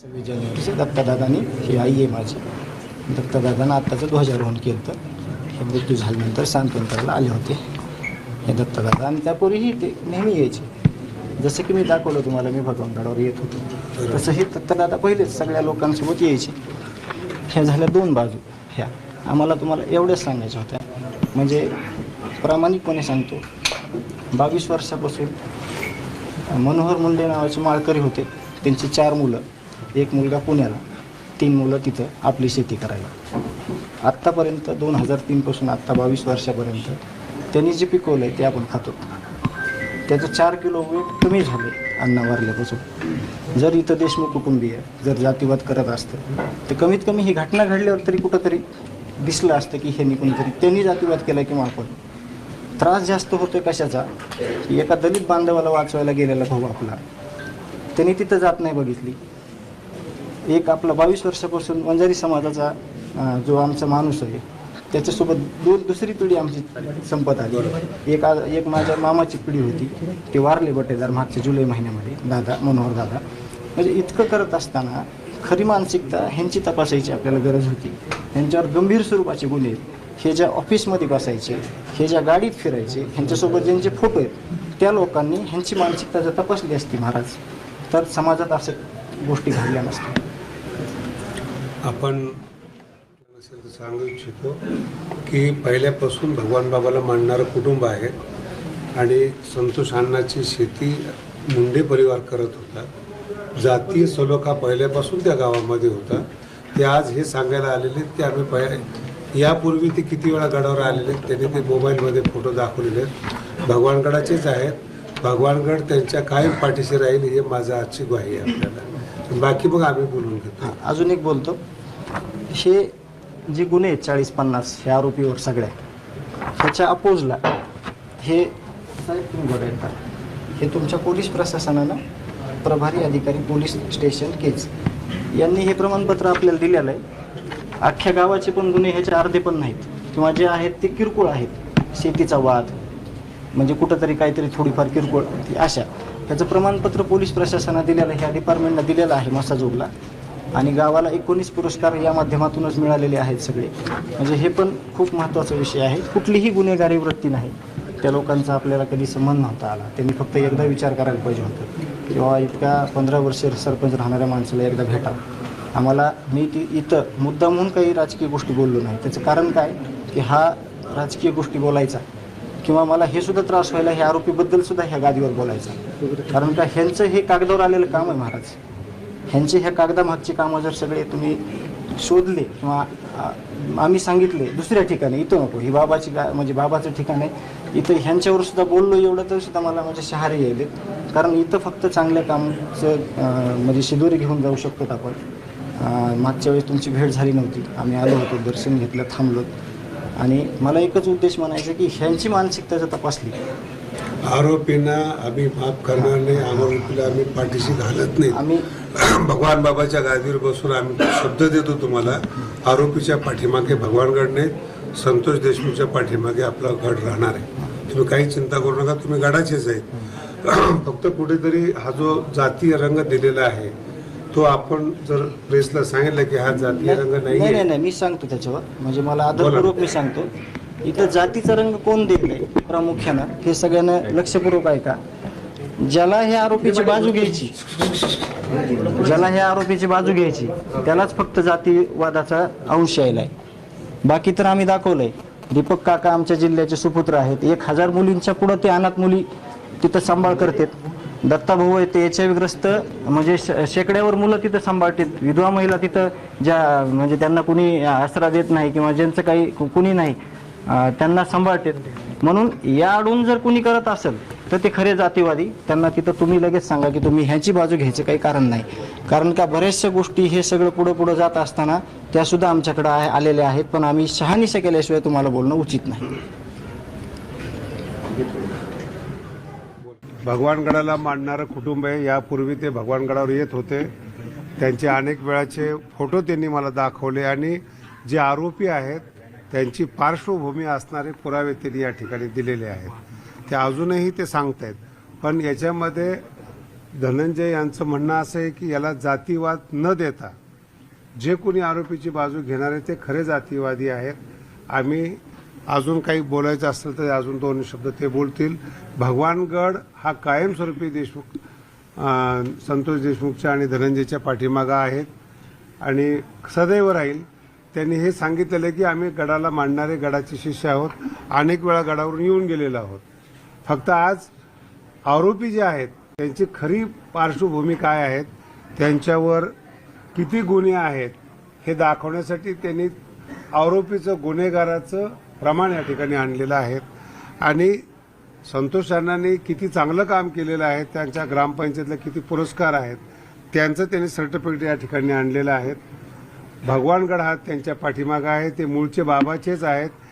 दत्तादादानी ही आई आहे माझी. दत्तादादानं आत्ताचं ध्वजारोहण केलं. तर हे मृत्यू झाल्यानंतर सांत्वन आले होते. हे दत्तदादा आणि त्यापूर्वीही ते नेहमी यायचे. जसं की मी दाखवलं तुम्हाला मी भगवानगडावर येत होतो. तसं हे दत्तदादा पहिलेच सगळ्या लोकांसोबत यायचे. ह्या झाल्या दोन बाजू. ह्या. आम्हाला तुम्हाला एवढ्याच सांगायच्या होत्या. म्हणजे प्रामाणिकपणे सांगतो. बावीस वर्षापासून मनोहर मुंडे नावाचे माळकरी होते. त्यांची चार मुलं. एक मुलगा पुण्याला तीन मुलं तिथं आपली शेती करायला. आत्तापर्यंत दोन हजार तीनपासून आत्ता बावीस वर्षापर्यंत त्यांनी जे पिकवलं आहे ते आपण खातो. त्याचं चार किलो वेट कमी झाले अन्न वारल्यापासून. जर इथं देशमुख कुटुंबीय जर जातीवाद करत असतं तर कमीत कमी ही घटना घडल्यावर तरी कुठंतरी दिसलं असतं की हे कोणीतरी त्यांनी जातीवाद केला किंवा आपण. त्रास जास्त होतोय कशाचा? की एका दलित बांधवाला वाचवायला गेलेला भाऊ आपला. त्यांनी तिथं जात नाही बघितली. एक आपला बावीस वर्षापासून वंजारी समाजाचा जो आमचा माणूस आहे त्याच्यासोबत दोन दुसरी पिढी आमची संपत आली. एक आज एक माझ्या मामाची पिढी होती. ते वारले बटेदार मागच्या जुलै महिन्यामध्ये दादा मनोहर दादा. म्हणजे इतकं करत असताना खरी मानसिकता ह्यांची तपासायची आपल्याला गरज होती. ह्यांच्यावर गंभीर स्वरूपाचे गुन्हे आहेत. हे ज्या ऑफिसमध्ये बसायचे हे ज्या गाडीत फिरायचे ह्यांच्यासोबत ज्यांचे फोटो आहेत त्या लोकांनी ह्यांची मानसिकता जर तपासली असती महाराज तर समाजात असं गोष्टी घडल्या नसत्या. आपण सांगू इच्छितो की पहिल्यापासून भगवान बाबाला मानणारं कुटुंब आहे आणि संतोष अण्णाची शेती मुंडे परिवार करत होता. जातीय सलोखा पहिल्यापासून त्या गावामध्ये होता. ते आज हे सांगायला आलेले ते आम्ही पहि यापूर्वी ते किती वेळा गडावर आलेले त्यांनी ते मोबाईलमध्ये फोटो दाखवलेले आहेत. भगवानगडाचेच आहेत. भगवानगड त्यांच्या कायम पाठीशी राहील हे माझं आजची ग्वाही आहे आपल्याला. बाकी मग आम्ही बोलून घेतो. हां अजून एक बोलतो. हे जे गुन्हे आहेत चाळीस पन्नास ह्या आरोपीवर सगळ्या ह्याच्या अपोजला हे साहेब तुम्ही बघा एकदा. हे तुमच्या पोलीस प्रशासनानं प्रभारी अधिकारी पोलीस स्टेशन केज. यांनी हे प्रमाणपत्र आपल्याला दिलेलं आहे. अख्ख्या गावाचे पण गुन्हे ह्याचे अर्धे पण नाहीत. किंवा जे आहेत ते किरकोळ आहेत. शेतीचा वाद म्हणजे कुठंतरी काहीतरी थोडीफार किरकोळ ती अशा. त्याचं प्रमाणपत्र पोलीस प्रशासनानं दिलेलं ह्या डिपार्टमेंटला दिलेलं आहे मसाजोगला. आणि गावाला एकोणीस पुरस्कार या माध्यमातूनच मिळालेले आहेत सगळे. म्हणजे हे पण खूप महत्त्वाचा विषय आहे. कुठलीही गुन्हेगारी वृत्ती नाही. त्या लोकांचा आपल्याला कधी संबंध नव्हता आला. त्यांनी फक्त एकदा विचार करायला पाहिजे होतं. किंवा इतक्या पंधरा वर्षे सरपंच राहणाऱ्या माणसाला एकदा भेटा. आम्हाला मी ती इथं मुद्दा म्हणून काही राजकीय गोष्टी बोललो नाही. त्याचं कारण काय? की हा राजकीय गोष्टी बोलायचा. किंवा मला हे सुद्धा त्रास व्हायला ह्या आरोपीबद्दल सुद्धा ह्या गादीवर बोलायचं. कारण का ह्यांचं हे कागदावर आलेलं काम आहे महाराज. ह्यांचे ह्या कागदामागची कामं जर सगळे तुम्ही शोधले किंवा आम्ही सांगितले दुसऱ्या ठिकाणी इथं नको. ही बाबाची गा म्हणजे बाबाचं ठिकाण आहे. इथं ह्यांच्यावर सुद्धा बोललो एवढं तर सुद्धा मला म्हणजे शहारे यायले. कारण इथं फक्त चांगल्या कामचं म्हणजे शिदोरी घेऊन जाऊ शकतो आपण. मागच्या वेळेस तुमची भेट झाली नव्हती. आम्ही आलो होतो दर्शन घेतलं थांबलो. आणि मला एकच उद्देश म्हणायचा की ह्यांची मानसिकता जर तपासली. आरोपींना आम्ही माफ करणार नाही आरोपीला आम्ही पाठीशी घालत नाही. आम्ही भगवान बाबाच्या गादीवर बसून आम्ही शब्द देतो तुम्हाला आरोपीच्या पाठीमागे भगवानगड नाही संतोष देशमुखच्या पाठीमागे आपला गड राहणार आहे. तुम्ही काही चिंता करू नका तुम्ही गडाचेच आहेत. फक्त कुठेतरी हा जो जातीय रंग दिलेला आहे तो आपण जर प्रेसला सांगितलं की हा जातीय रंग नाही नाही नाही नाही मी सांगतो त्याच्यावर. म्हणजे मला आदरपूर्वक मी सांगतो. इथं जातीचा रंग कोण दिलाय प्रामुख्यानं? हे सगळ्यांना लक्षपूर्वक ऐका. ज्याला हे आरोपीची बाजू घ्यायची ज्याला हे आरोपीची बाजू घ्यायची त्यालाच फक्त जातीवादाचा अंश यायलाय. बाकी तर आम्ही दाखवलंय. दीपक काका आमच्या जिल्ह्याचे सुपुत्र आहेत. एक हजार मुलींच्या पुढं ते अनाथ मुली तिथं सांभाळ करतात. दत्ताभाऊ आहे ते एच ग्रस्त म्हणजे श- शेकड्यावर मुलं तिथं सांभाळतात विधवा महिला तिथं ज्या म्हणजे त्यांना कुणी आसरा देत नाही किंवा ज्यांचं काही कुणी नाही त्यांना सांभाळतात म्हणून या आडून जर कुणी करत असेल तर ते खरे जातीवादी. त्यांना तिथं तुम्ही लगेच सांगा की तुम्ही ह्याची बाजू घ्यायचं काही कारण नाही. कारण का बऱ्याचशा गोष्टी हे सगळं पुढं पुढं जात असताना त्यासुद्धा आमच्याकडं आमच्याकडे आलेल्या आहेत पण आम्ही शहानिशा केल्याशिवाय तुम्हाला बोलणं उचित नाही. भगवानगडाला मांडणारं कुटुंब आहे. यापूर्वी ते भगवानगडावर येत होते. त्यांचे अनेक वेळाचे फोटो त्यांनी मला दाखवले आणि जे आरोपी आहेत त्यांची पार्श्वभूमी असणारे पुरावे त्यांनी या ठिकाणी दिलेले आहेत. ते अजूनही ते सांगतायत. पण याच्यामध्ये धनंजय यांचं म्हणणं असं आहे की याला जातीवाद न देता जे कोणी आरोपीची बाजू घेणारे ते खरे जातीवादी आहेत. आम्ही अजून काही बोलायचं असेल तर अजून दोन शब्द ते बोलतील. भगवानगड हा कायमस्वरूपी देशमुख संतोष देशमुखच्या आणि धनंजयच्या पाठीमागा आहेत. आणि सदैव राहील. त्यांनी हे सांगितलेलं आहे की आम्ही गडाला मांडणारे गडाचे शिष्य आहोत. अनेक वेळा गडावरून येऊन गेलेलो आहोत. फक्त आज आरोपी जे आहेत त्यांची खरी पार्श्वभूमी काय आहेत त्यांच्यावर किती गुन्हे आहेत हे दाखवण्यासाठी त्यांनी आरोपीचं गुन्हेगाराचं प्रमाण या ठिकाणी आणलेलं आहे. आणि संतोष अण्णांनी किती चांगलं काम केलेलं आहे त्यांच्या ग्रामपंचायतला किती पुरस्कार आहेत त्यांचं त्यांनी सर्टिफिकेट या ठिकाणी आणलेलं आहे. भगवानगड हा त्यांच्या पाठीमागं आहे ते मूळचे बाबाचेच आहेत.